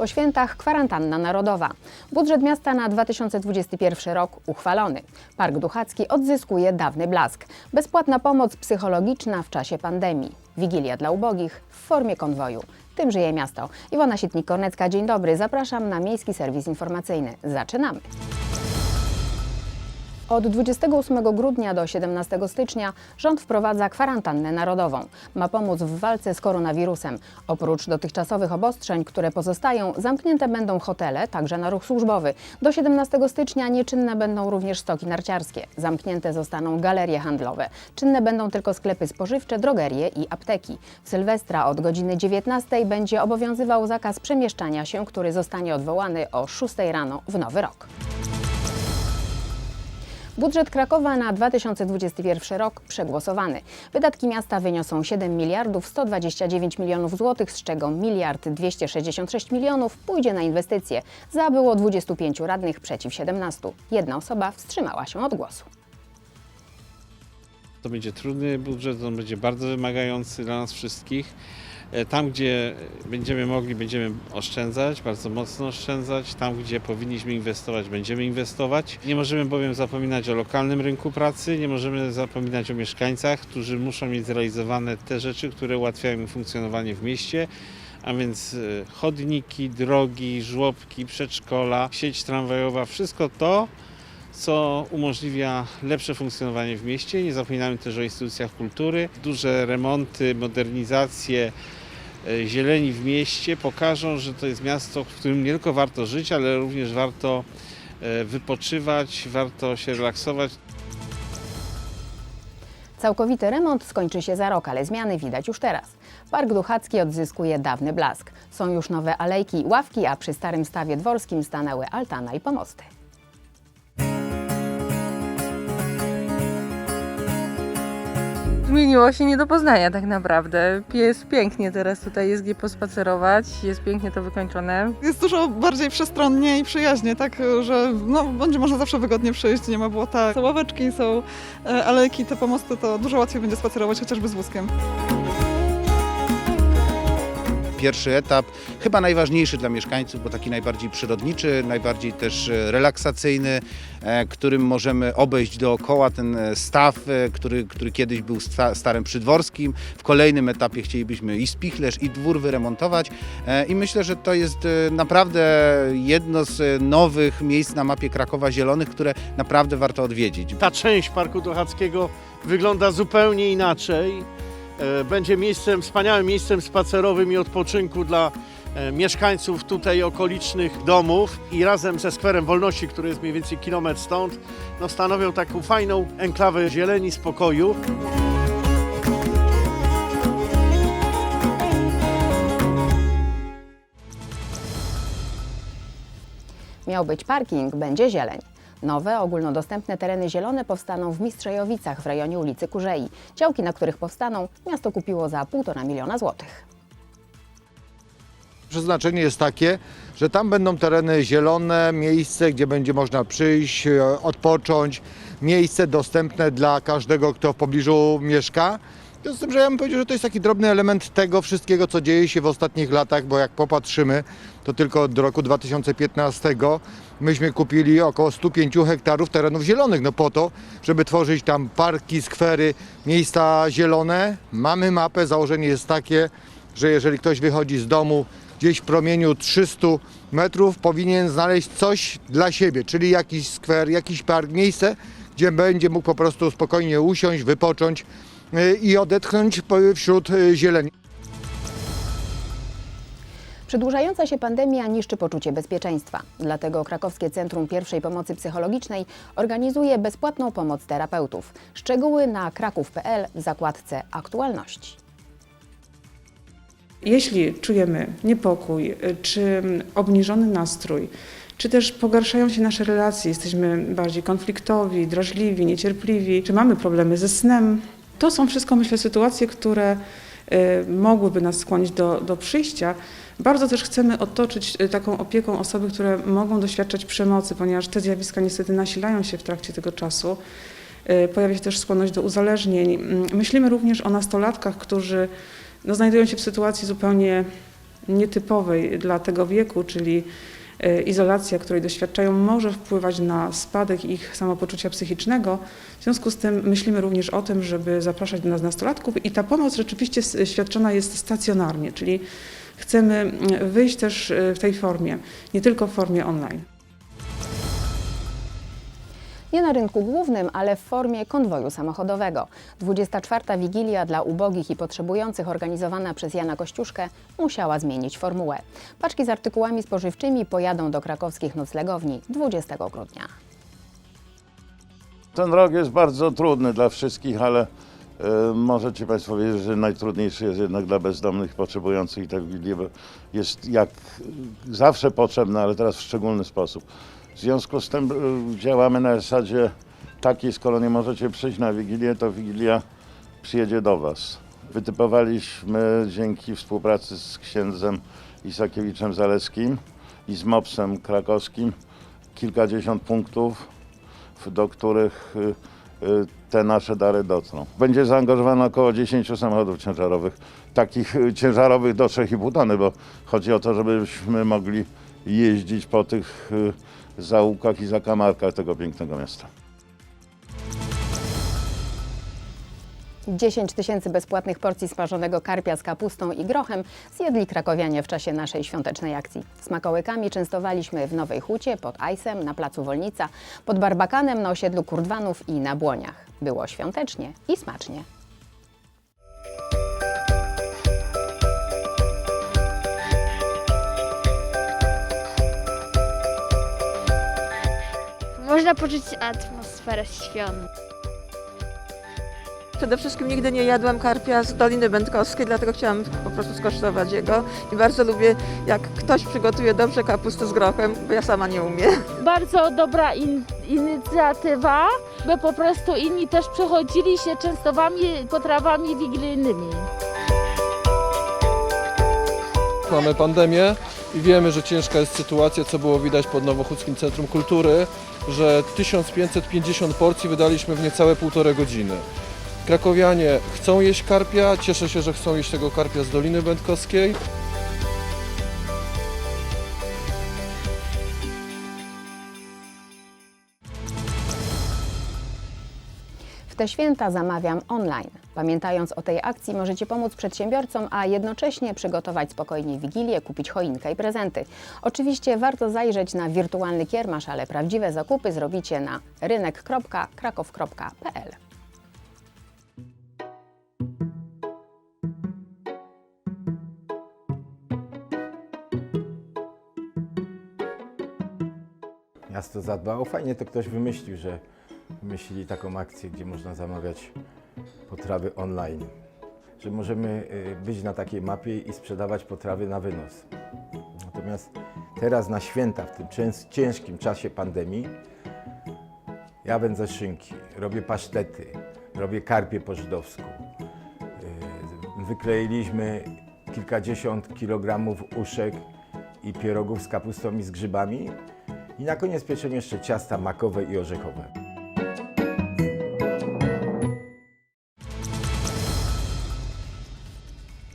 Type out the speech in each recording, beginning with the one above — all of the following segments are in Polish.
Po świętach kwarantanna narodowa. Budżet miasta na 2021 rok uchwalony. Park Duchacki odzyskuje dawny blask. Bezpłatna pomoc psychologiczna w czasie pandemii. Wigilia dla ubogich w formie konwoju. Tym żyje miasto. Iwona Sitnik-Kornecka, dzień dobry. Zapraszam na Miejski Serwis Informacyjny. Zaczynamy. Od 28 grudnia do 17 stycznia rząd wprowadza kwarantannę narodową. Ma pomóc w walce z koronawirusem. Oprócz dotychczasowych obostrzeń, które pozostają, zamknięte będą hotele, także na ruch służbowy. Do 17 stycznia nieczynne będą również stoki narciarskie. Zamknięte zostaną galerie handlowe. Czynne będą tylko sklepy spożywcze, drogerie i apteki. W Sylwestra od godziny 19 będzie obowiązywał zakaz przemieszczania się, który zostanie odwołany o 6 rano w nowy rok. Budżet Krakowa na 2021 rok przegłosowany. Wydatki miasta wyniosą 7 miliardów 129 milionów złotych, z czego miliard 266 milionów pójdzie na inwestycje. Za było 25 radnych przeciw 17. Jedna osoba wstrzymała się od głosu. To będzie trudny budżet, on będzie bardzo wymagający dla nas wszystkich. E, Tam, gdzie będziemy mogli, będziemy oszczędzać, bardzo mocno oszczędzać. Tam, gdzie powinniśmy inwestować, będziemy inwestować. Nie możemy bowiem zapominać o lokalnym rynku pracy, nie możemy zapominać o mieszkańcach, którzy muszą mieć zrealizowane te rzeczy, które ułatwiają im funkcjonowanie w mieście. A więc e, chodniki, drogi, żłobki, przedszkola, sieć tramwajowa, wszystko to, co umożliwia lepsze funkcjonowanie w mieście. Nie zapominamy też o instytucjach kultury. Duże remonty, modernizacje, zieleni w mieście pokażą, że to jest miasto, w którym nie tylko warto żyć, ale również warto e, wypoczywać, warto się relaksować. Całkowity remont skończy się za rok, ale zmiany widać już teraz. Park Duchacki odzyskuje dawny blask. Są już nowe alejki i ławki, a przy starym stawie dworskim stanęły altana i pomosty. Zmieniło się nie do poznania tak naprawdę. Jest pięknie teraz tutaj, jest gdzie pospacerować, jest pięknie to wykończone. Jest dużo bardziej przestronnie i przyjaźnie, tak, że no, będzie można zawsze wygodnie przyjść, nie ma błota. Są ławeczki, są e, alejki, te pomosty, to dużo łatwiej będzie spacerować chociażby z wózkiem. Pierwszy etap, chyba najważniejszy dla mieszkańców, bo taki najbardziej przyrodniczy, najbardziej też e, relaksacyjny, e, którym możemy obejść dookoła ten e, staw, który, który kiedyś był sta, starym przydworskim. W kolejnym etapie chcielibyśmy i spichlerz, i dwór wyremontować i myślę, że to jest naprawdę jedno z nowych miejsc na mapie Krakowa Zielonych, które naprawdę warto odwiedzić. ta część Parku Dochackiego wygląda zupełnie inaczej. E, Będzie miejscem, wspaniałym miejscem spacerowym i odpoczynku dla e, mieszkańców tutaj okolicznych domów i razem ze Skwerem Wolności, który jest mniej więcej kilometr stąd, no stanowią taką fajną enklawę zieleni, spokoju. Miał być parking, będzie zieleń. Nowe, ogólnodostępne tereny zielone powstaną w Mistrzejowicach w rejonie ulicy Kurzei. Działki, na których powstaną, miasto kupiło za 1,5 miliona złotych. Przeznaczenie jest takie, że tam będą tereny zielone, miejsce, gdzie będzie można przyjść, e, odpocząć, miejsce dostępne dla każdego, kto w pobliżu mieszka. Z tym, że ja bym powiedział, że to jest taki drobny element tego wszystkiego, co dzieje się w ostatnich latach, bo jak popatrzymy, to tylko od roku 2015 myśmy kupili około 105 hektarów terenów zielonych, no po to, żeby tworzyć tam parki, skwery, miejsca zielone. Mamy mapę, założenie jest takie, że jeżeli ktoś wychodzi z domu gdzieś w promieniu 300 metrów, powinien znaleźć coś dla siebie, czyli jakiś skwer, jakiś park, miejsce, gdzie będzie mógł po prostu spokojnie usiąść, wypocząć i odetchnąć wśród y, zieleni. Przedłużająca się pandemia niszczy poczucie bezpieczeństwa. Dlatego Krakowskie Centrum Pierwszej Pomocy Psychologicznej organizuje bezpłatną pomoc terapeutów. Szczegóły na kraków.pl w zakładce Aktualności. Jeśli czujemy niepokój, czy obniżony nastrój, czy też pogarszają się nasze relacje, jesteśmy bardziej konfliktowi, drażliwi, niecierpliwi, czy mamy problemy ze snem, to są wszystko, myślę, sytuacje, które y, mogłyby nas skłonić do, do przyjścia. Bardzo też chcemy otoczyć y, taką opieką osoby, które mogą doświadczać przemocy, ponieważ te zjawiska niestety nasilają się w trakcie tego czasu. Y, Pojawia się też skłonność do uzależnień. Mm, Myślimy również o nastolatkach, którzy no, znajdują się w sytuacji zupełnie nietypowej dla tego wieku, czyli izolacja, której doświadczają, może wpływać na spadek ich samopoczucia psychicznego. W związku z tym myślimy również o tym, żeby zapraszać do nas nastolatków i ta pomoc rzeczywiście świadczona jest stacjonarnie, czyli chcemy mm, wyjść też e, w tej formie, nie tylko w formie online. Nie na rynku głównym, ale w formie konwoju samochodowego. 24. Wigilia dla ubogich i potrzebujących organizowana przez Jana Kościuszkę musiała zmienić formułę. Paczki z artykułami spożywczymi pojadą do krakowskich noclegowni 20 grudnia. Ten rok jest bardzo trudny dla wszystkich, ale e, możecie Państwo wiedzieć, że najtrudniejszy jest jednak dla bezdomnych, potrzebujących i tak jest jak zawsze potrzebna, ale teraz w szczególny sposób. W związku z tym e, działamy na zasadzie takiej, skoro nie możecie przyjść na Wigilię, to Wigilia przyjedzie do Was. Wytypowaliśmy dzięki współpracy z księdzem Isakiewiczem Zaleskim i z MOPS-em krakowskim kilkadziesiąt punktów, do których y, y, te nasze dary dotrą. Będzie zaangażowane około 10 samochodów ciężarowych, takich y, ciężarowych do 3,5 tony, bo chodzi o to, żebyśmy mogli jeździć po tych y, zaułkach i zakamarkach tego pięknego miasta. 10 tysięcy bezpłatnych porcji smażonego karpia z kapustą i grochem zjedli krakowianie w czasie naszej świątecznej akcji. Smakołykami częstowaliśmy w Nowej Hucie, pod Ajsem, na Placu Wolnica, pod Barbakanem na osiedlu Kurdwanów i na Błoniach. Było świątecznie i smacznie. Można poczuć atmosferę świąt. Przede wszystkim nigdy nie jadłam karpia z Doliny Będkowskiej, dlatego chciałam po prostu skosztować jego. I bardzo lubię, jak ktoś przygotuje dobrze kapustę z grochem, bo ja sama nie umiem. Bardzo dobra in, inicjatywa, bo po prostu inni też przechodzili się częstowami potrawami wigilijnymi. Mamy pandemię i wiemy, że ciężka jest sytuacja, co było widać pod Nowochódzkim Centrum Kultury, że 1550 porcji wydaliśmy w niecałe półtorej godziny. Krakowianie chcą jeść karpia, cieszę się, że chcą jeść tego karpia z Doliny Będkowskiej. Te święta zamawiam online. Pamiętając o tej akcji, możecie pomóc przedsiębiorcom, a jednocześnie przygotować spokojnie wigilię, kupić choinkę i prezenty. Oczywiście warto zajrzeć na wirtualny kiermasz, ale prawdziwe zakupy zrobicie na rynek.krakow.pl. Miasto zadbało. Fajnie to ktoś wymyślił, że wymyślili taką akcję, gdzie można zamawiać potrawy online. Że możemy y, być na takiej mapie i sprzedawać potrawy na wynos. Natomiast teraz na święta, w tym cięż- ciężkim czasie pandemii, ja wędzę szynki, robię pasztety, robię karpie po żydowsku. Y, Wykleiliśmy kilkadziesiąt kilogramów uszek i pierogów z kapustą i z grzybami. I na koniec pieczemy jeszcze ciasta makowe i orzechowe.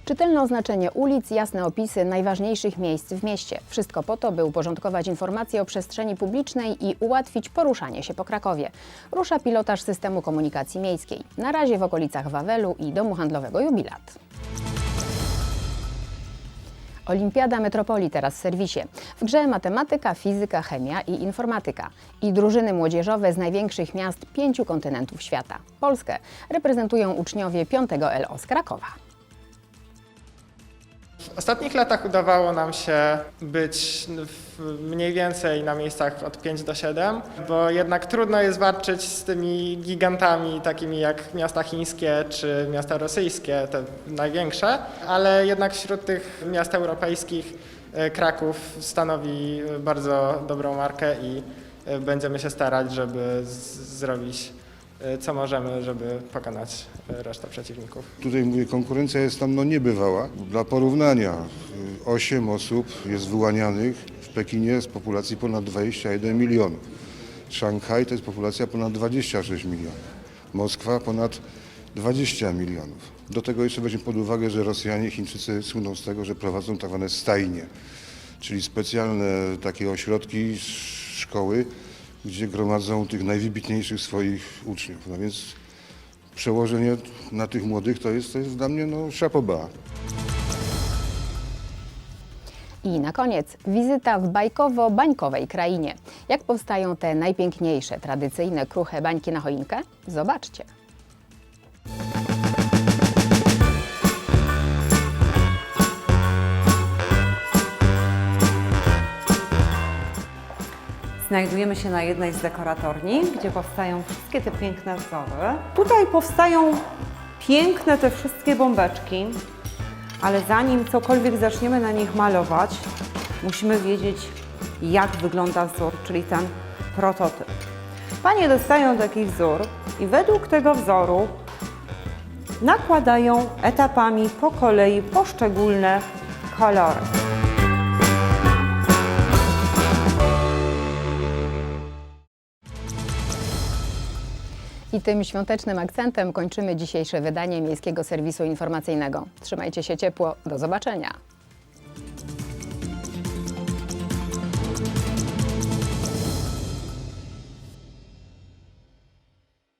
Czytelne oznaczenie ulic, jasne opisy najważniejszych miejsc w mieście. Wszystko po to, by uporządkować informacje o przestrzeni publicznej i ułatwić poruszanie się po Krakowie. Rusza pilotaż systemu komunikacji miejskiej. Na razie w okolicach Wawelu i Domu Handlowego Jubilat. Olimpiada Metropolii teraz w serwisie. W grze matematyka, fizyka, chemia i informatyka. I drużyny młodzieżowe z największych miast pięciu kontynentów świata. Polskę reprezentują uczniowie 5 LO z Krakowa. W ostatnich latach udawało nam się być mniej więcej na miejscach od 5 do 7, bo jednak trudno jest walczyć z tymi gigantami takimi jak miasta chińskie czy miasta rosyjskie, te największe, ale jednak wśród tych miast europejskich e, Kraków stanowi bardzo dobrą markę i e, będziemy się starać, żeby zrobić e, co możemy, żeby pokonać e, resztę przeciwników. Tutaj mówię, konkurencja jest tam no niebywała. Dla porównania, 8 osób jest wyłanianych w Pekinie z populacji ponad 21 milionów. Szanghaj to jest populacja ponad 26 milionów. Moskwa ponad 20 milionów. Do tego jeszcze weźmy pod uwagę, że Rosjanie, Chińczycy słyną z tego, że prowadzą tak zwane stajnie, czyli specjalne takie ośrodki, sz- szkoły, gdzie gromadzą tych najwybitniejszych swoich uczniów. No więc przełożenie na tych młodych to jest, to jest dla mnie no szapoba. I na koniec wizyta w bajkowo-bańkowej krainie. Jak powstają te najpiękniejsze, tradycyjne, kruche bańki na choinkę? Zobaczcie. Znajdujemy się na jednej z dekoratorni, gdzie powstają wszystkie te piękne wzory. Tutaj powstają piękne te wszystkie bombeczki, ale zanim cokolwiek zaczniemy na nich malować, musimy wiedzieć, jak wygląda wzór, czyli ten prototyp. Panie dostają taki wzór i według tego wzoru nakładają etapami po kolei poszczególne kolory. I tym świątecznym akcentem kończymy dzisiejsze wydanie Miejskiego Serwisu Informacyjnego. Trzymajcie się ciepło, do zobaczenia.